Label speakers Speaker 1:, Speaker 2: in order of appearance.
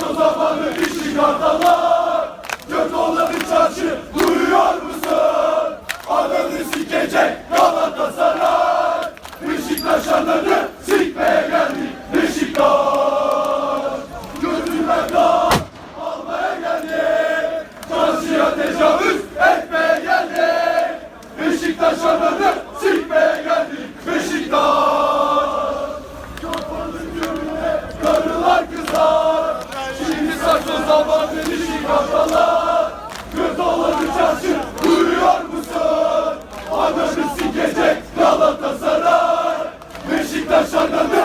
Speaker 1: Son zamanı işi kartalar Kök bir çarşı duyuyor musun? Adını sikecek Galatasaray. Beşiktaşlarını sikmeye geldik Beşiktaş. Gözüme dağ almaya geldik Çarşıya tecavüz etmeye geldik Beşiktaşlarını Yaşarlar